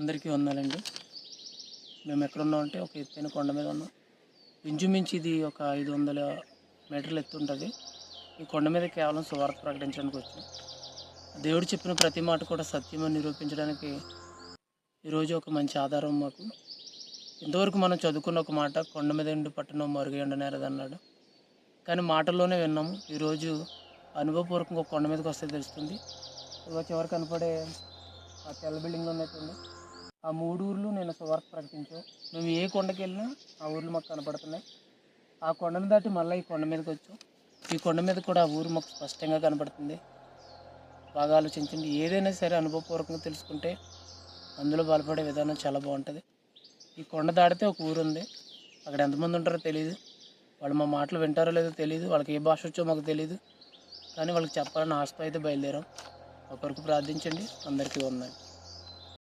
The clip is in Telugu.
అందరికీ వందాలండి. మేము ఎక్కడున్నాం అంటే ఒక ఎత్తైన కొండ మీద ఉన్నాం. ఇంచుమించు ఇది ఒక ఐదు వందల మీటర్లు ఎత్తు ఉంటుంది. ఈ కొండ మీద కేవలం సువార్త ప్రకటించడానికి వచ్చాం. దేవుడు చెప్పిన ప్రతి మాట కూడా సత్యమని నిరూపించడానికి ఈరోజు ఒక మంచి ఆధారం మాకు. ఇంతవరకు మనం చదువుకున్న ఒక మాట కొండ మీద ఉండి పట్టణం మరుగై ఉండనేరదు అన్నాడు. కానీ మాటల్లోనే విన్నాము. ఈరోజు అనుభవపూర్వకంగా ఒక కొండ మీదకి వస్తే తెలుస్తుంది. ఇదిగో చివరికి కనపడే ఆ తెల్ల బిల్డింగ్ ఉన్నట్టుంది ఆ మూడు ఊర్లు నేను సువార్త ప్రకటించాం మేము ఏ కొండకి వెళ్ళినా ఆ ఊర్లు మాకు కనపడుతున్నాయి. ఆ కొండను దాటి మళ్ళీ ఈ కొండ మీదకి వచ్చాం. ఈ కొండ మీద కూడా ఆ ఊరు మాకు స్పష్టంగా కనపడుతుంది. బాగా ఆలోచించండి. ఏదైనా సరే అనుభవపూర్వకంగా తెలుసుకుంటే అందులో బలపడే విధానం చాలా బాగుంటుంది. ఈ కొండ దాటితే ఒక ఊరు ఉంది. అక్కడ ఎంతమంది ఉంటారో తెలియదు వాళ్ళు మా మాటలు వింటారో లేదో తెలియదు వాళ్ళకి ఏ భాష వచ్చో మాకు తెలియదు కానీ వాళ్ళకి చెప్పాలని ఆశతో అయితే బయలుదేరాం. ఒకరికి ప్రార్థించండి. అందరికీ ఉన్నాయి